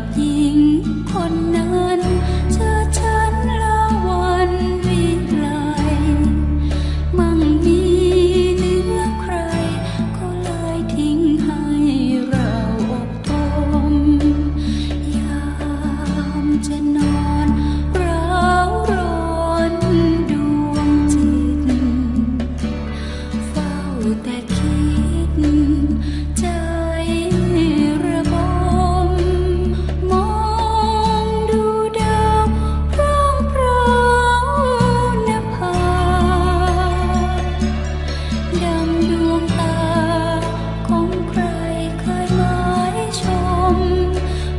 กับหญิงคนไหน